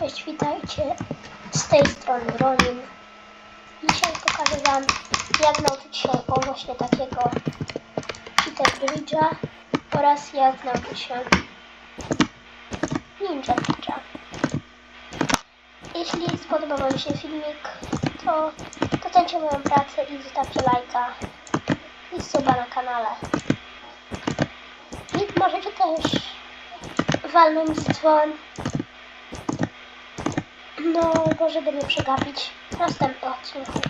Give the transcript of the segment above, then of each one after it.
Cześć, witajcie. Z tej strony Ronin. Dzisiaj pokażę Wam, jak nauczyć się właśnie takiego cheater bridge'a oraz jak nauczyć się ninja bridge'a. Jeśli spodobał Wam się filmik, to docencie moją pracę i zostawcie lajka i suba na kanale. I możecie też walnąć dzwon no, bo żeby nie przegapić następnego odcinku.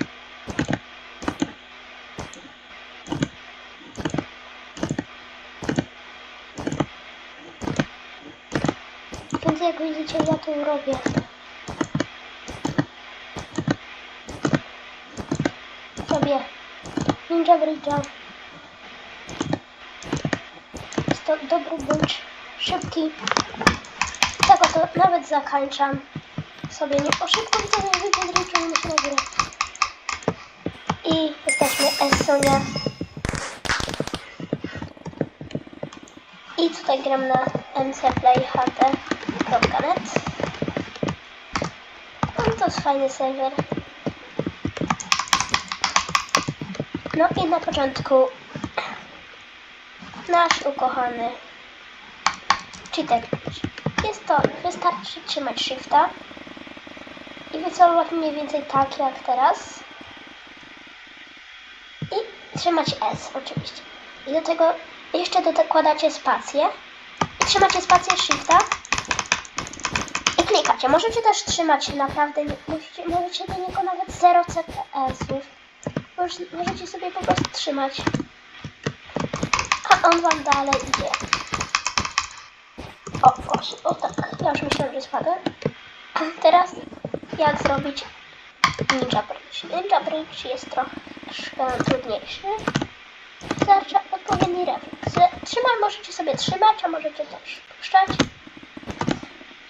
Więc jak widzicie, ja to robię. Robię Ninja Bridge'a. Jest to dobry bądź szybki. Tego to nawet zakańczam sobie nie o szybko widzowie wypodryczujemy się na górę. I jesteśmy Estonia. I tutaj gram na mcplayht.net. No to jest fajny serwer. No i na początku nasz ukochany cheater. Jest to, wystarczy trzymać shifta wycelować mniej więcej tak jak teraz. I trzymać S oczywiście. I do tego jeszcze dokładacie spację. I trzymacie spację Shifta. I klikacie. Możecie też trzymać naprawdę, musicie, możecie do niego nawet 0 CPS-ów. Moż- Możecie sobie po prostu trzymać. A on wam dalej idzie. O, właśnie, o tak. Ja już myślałam, że spadłem. Teraz jak zrobić Ninja Bridge. Ninja Bridge jest troszkę trudniejszy. Wystarczy odpowiedni refleks. Trzymaj, możecie sobie trzymać, a możecie też puszczać.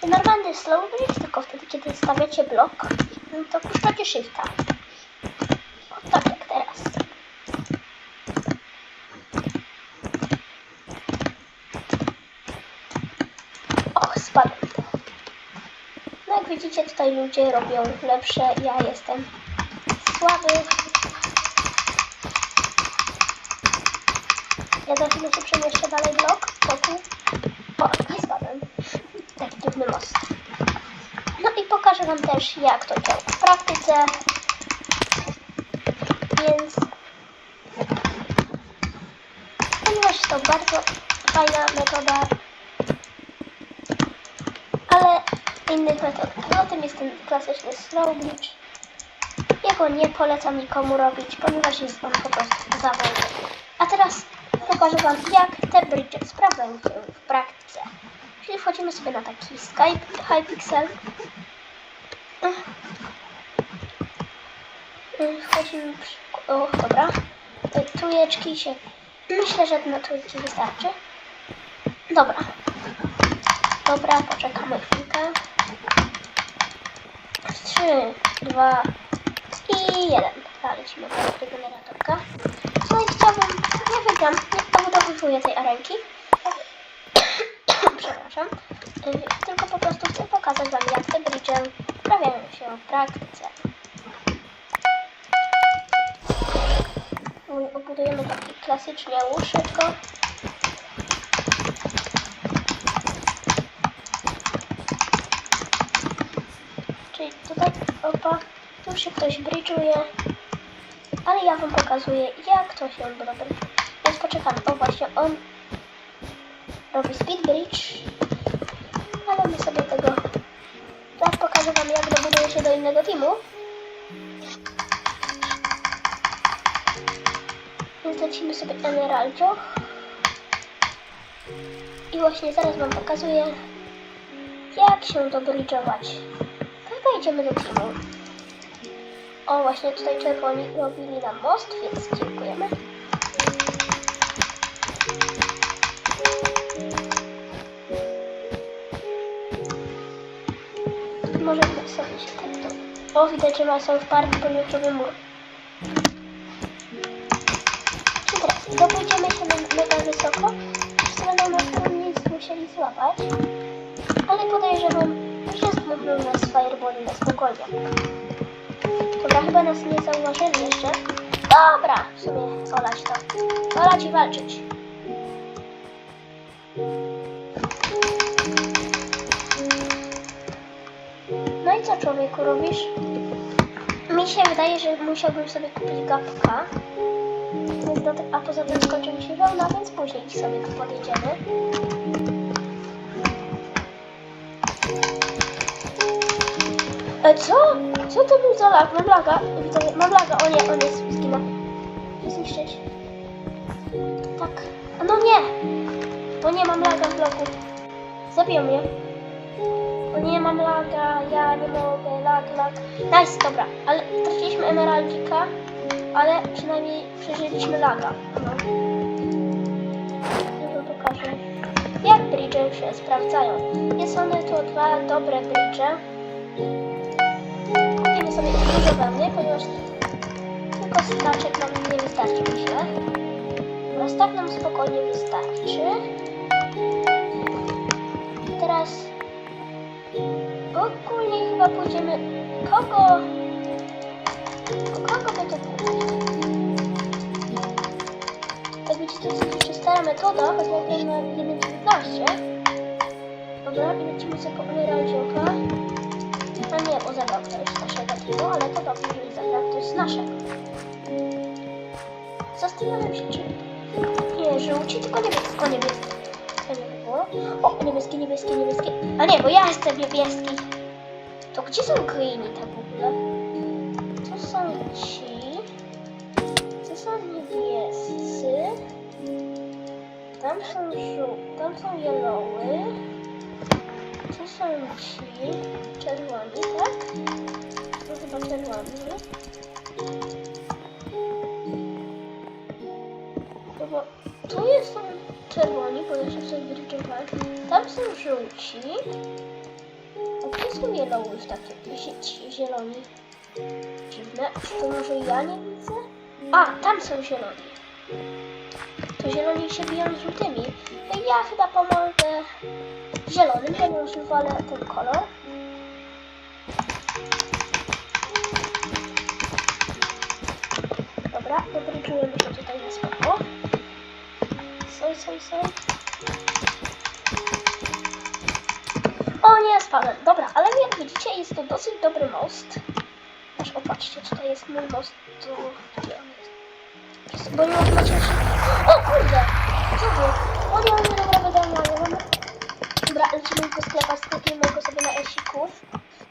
Normalny slow bridge, tylko wtedy, kiedy stawiacie blok, to puszczacie shifta. O, tak jak teraz. Och, spadłem. No jak widzicie, tutaj ludzie robią lepsze, ja jestem słaby. Ja za chwilę się przemieszczę dalej blok, wokół. O, spadłem. Taki dziwny most. No i pokażę Wam też, jak to działa w praktyce. Więc... Ponieważ to bardzo fajna metoda, ale innych metod. Poza tym jest ten klasyczny slow bridge. Jego nie polecam nikomu robić, ponieważ jest on po prostu za wolny. A teraz pokażę Wam, jak te bridge sprawdzają się w praktyce. Czyli wchodzimy sobie na taki Skype Hypixel. Wchodzimy przy... O, dobra. Tujeczki się... Myślę, że na tujeczki wystarczy. Dobra. Dobra, poczekamy chwilkę. Trzy, dwa i jeden. Dobra, lecimy do generatorka. No i chciałbym, nie wygram, nie obudowuję tej arenki. Przepraszam. Y, Tylko po prostu chcę pokazać Wam, jak te bridge sprawiają się w praktyce. No Obudujemy taki klasycznie łóżeczko. Czyli tutaj, opa, tu się ktoś bridge'uje, ale ja wam pokazuję, jak to się robi. Więc poczekam, o właśnie, on robi speed bridge, ale my sobie tego, teraz pokażę wam, jak dobuduje się do innego teamu. Więc lecimy sobie Emeraldzio. I właśnie zaraz wam pokazuję, jak się dobridżować. Chyba idziemy do teamu. O, właśnie tutaj czerwoni robili nam most, więc dziękujemy. Możemy sobie się tak to... O, widać, że ma są w parku, robię mur. I teraz dobójdziemy się mega wysoko. W stronę mostu nic musieli złapać. Ale podejrzewam, wszystkich mógł nas fireball na spokojnie. Dobra, chyba nas nie zauważyli jeszcze. Dobra, w sumie olać to. Olać i walczyć. No i co człowieku robisz? Mi się wydaje, że musiałbym sobie kupić gapka. A poza tym skończy mi się wełna, więc później sobie tu podjedziemy. E, co? Co to był za lag? Mam laga. Widzowie, mam laga. O nie, on jest zginął. Zniszczyć. Tak. A No nie! O nie, mam laga w bloku. Zabiją mnie. O nie, mam laga. Ja nie mogę. Lag, lag. Nice, dobra. Ale traciliśmy emeraldika. Ale przynajmniej przeżyliśmy laga. No. Wam pokażę. Jak bridge się sprawdzają. Jest one to dwa dobre bridge. Kupimy sobie dużo wełny, ponieważ tylko straczek nam nie wystarczy, myślę. Teraz tak nam spokojnie wystarczy. Teraz ogólnie chyba pójdziemy... Kogo? Kogo by to było? Tak widzicie, to jest jeszcze stara metoda, rozmawiamy na 1.19. Dobra, i lecimy sobie po emeraldzioka. Nie, bo zabrał to jest naszego teamu, ale to dobrze, że zabrał to jest naszego. Zastanawiam się, czy... Nie, żółci, tylko niebieski. O, niebieski. O, niebieski, niebieski, niebieski. A nie, bo ja jestem niebieski. To gdzie są greeni tak w ogóle? To są ci... To są niebiescy. Tam są żół... Tam są yellowy. Tu są ci czerwoni, tak? To chyba czerwoni. No bo tu jest są czerwoni, bo jeszcze sobie wyryczowałem. Tam są żółci. A gdzie są yellowy w takie zieloni? Dziwne. To może ja nie widzę? A, tam są zieloni. To zieloni się biją z żółtymi. Ja chyba pomogę zielonym, ponieważ wolę ten kolor. Dobra, dobryczujemy się tutaj na spoko. Soj, soj, soj. O nie, spadłem. Dobra, ale jak widzicie, jest to dosyć dobry most. Aż opatrzcie, tutaj jest mój most. Tu, gdzie on jest? bo nie mam macie O kurde! Co było? O nie, o nie, dobra. Dobra, lecimy go sklepać, sklepimy go sobie na esików.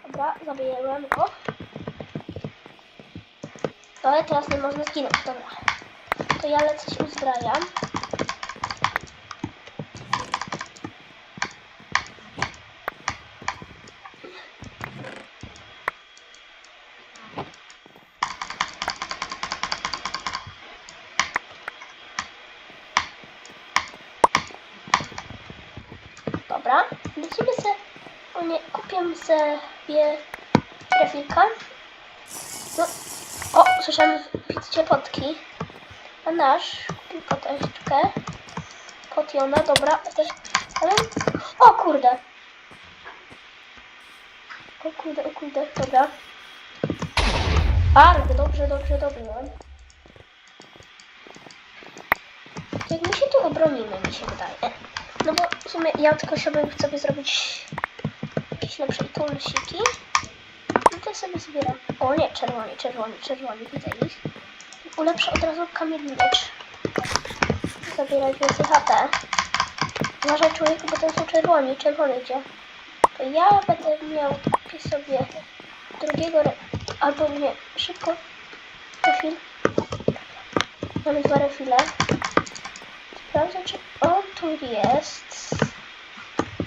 Dobra, zabijemy go. Ale teraz nie można zginąć, dobra. To ja lecę się uzbrajam. Dobra, lecimy se, o nie, kupię sobie grafika. No, o, widzicie potki. A nasz kupił poteczkę. Potiona, dobra, ale, o kurde. O kurde, o kurde, dobra. Bardzo dobrze, dobrze, dobrze. Jak my się tu obronimy, mi się wydaje. No bo w sumie ja tylko sobie zrobić jakieś lepsze tulsiki. Sobie zbieram. O nie, czerwoni, czerwoni, czerwoni, widzę ich. Ulepszę od razu kamienny miecz. Zabierać więcej HP. Uważaj człowieku, bo to są czerwoni, czerwony gdzie. To ja będę miał, sobie drugiego, albo nie, szybko, refil. Mamy dwa refile. Sprawdzę, czy on tu jest.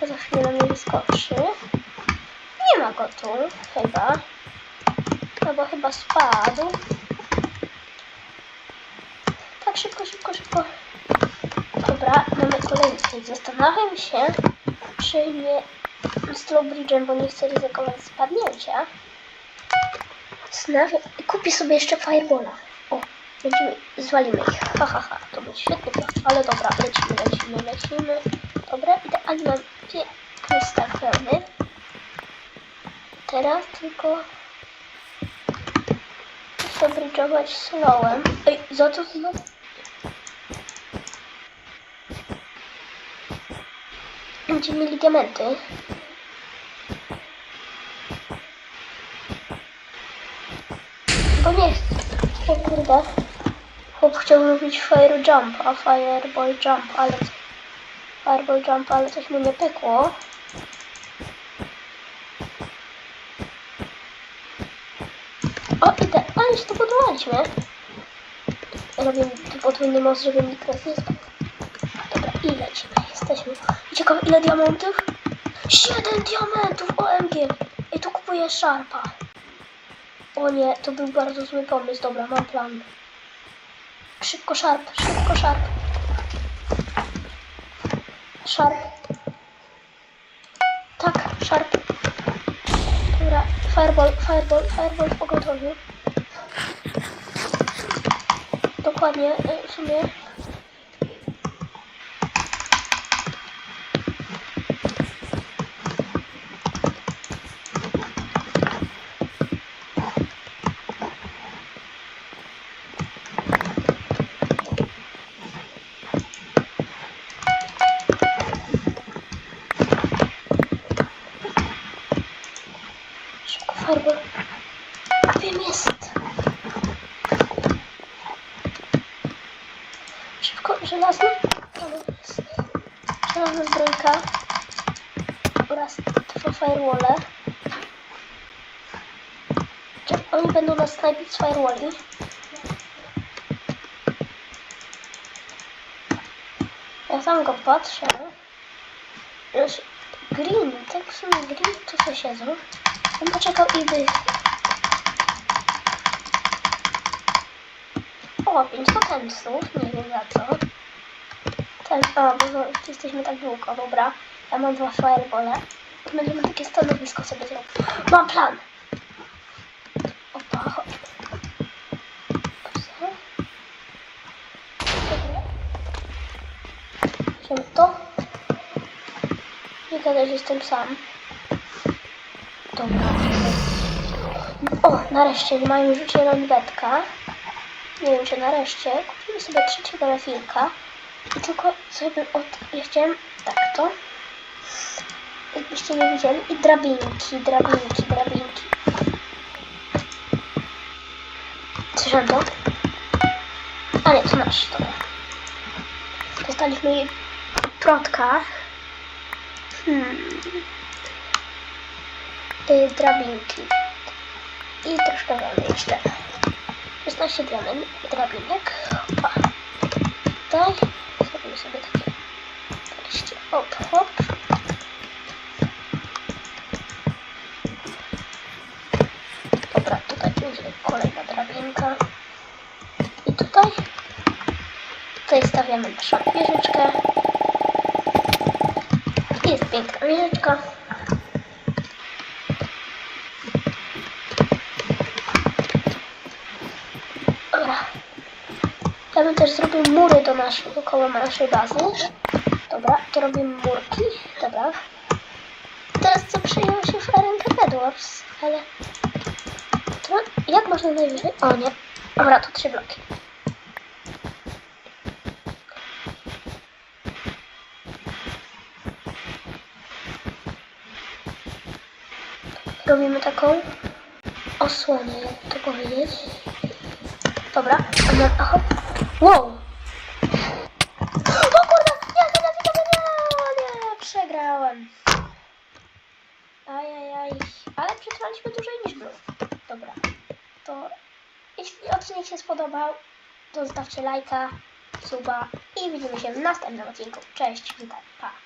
Bo za chwilę mnie wyskoczy. Go tu, chyba. Albo chyba spadł. Tak, szybko, szybko, szybko. Dobra, mamy kolejny. Zastanawiam się, czy nie z bo nie chcę ryzykować spadnięcia. Zastanawiam... Kupię sobie jeszcze Firebola. O, będziemy... Zwalimy ich. Ha, ha, ha. To był świetny plan. Ale dobra, lecimy, lecimy, lecimy. Dobra, idealnie mam piękny stak pełny. Teraz tylko chcę bridge'ować slowem. Ej, za co znowu? Będziemy mieli diamenty. Bo nie chcę. O kurde. Chłop chciał robić fire jump, a fireball jump, ale? Fireball jump, ale coś mu nie pykło. O, idę. Podobaliśmy. Robię podwójny most, żeby mi krew nie spadł. Dobra, i lecimy. Jesteśmy. I ciekawe, ile diamentów? 7 diamentów! OMG! Ej, tu kupuję szarpa. O nie, to był bardzo zły pomysł. Dobra, mam plan. Szybko szarp, szybko szarp. Szarp. Tak, szarp. Dobra, fireball, fireball, fireball w pogotowiu. Dokładnie, e, w sumie. Szybko Żelazna zbrojka. Oraz dwa firewalle. Czy oni będą nas snajpić z firewalli? Ja sam go patrzę. Już Green, tak w sumie Green tu co siedzą. On poczekał i wy... O, 5 potensów, nie wiem za co. A, bo jesteśmy tak długo, dobra. Ja mam dwa firebole. Będziemy takie stanowisko sobie zrobić. Mam plan! Opa, chodź. Wziąłem to. Nie gadaj, że jestem sam. Dobra. O, nareszcie nie mają już zielonetka. Nie wiem, czy nareszcie. Kupimy sobie trzeciego refilka. Tylko sobie od... Ja chciałem tak to. Jakbyście nie widzieli. I drabinki, drabinki, drabinki. To? A nie, to nasz, dobra. Dostaliśmy protka. Hmm drabinki. I troszkę mamy jeszcze. 16 drabin, drabinek. Opa. Tutaj zrobimy sobie takie wejście. Hop, hop. Dobra, tutaj będzie kolejna drabinka. I tutaj tutaj stawiamy naszą wieżyczkę. Jest piękna wieżyczka. Dobra. Ja bym też zrobił mury do naszej, około naszej bazy. Dobra, to robimy murki. Dobra. Teraz co przyjęło się w rękę Bedwars, ale... Jak można najwyżej? O nie. Dobra, to trzy bloki. Robimy taką osłonę, jak to powiedzieć. Dobra, a na, aha. Wow! O kurde! Nie, nie, nie, nie, nie, nie, przegrałem. Ajajaj. Ale przetrwaliśmy dłużej niż było. Dobra, to jeśli odcinek się spodobał, to zostawcie lajka, suba i widzimy się w następnym odcinku. Cześć, witaj, pa.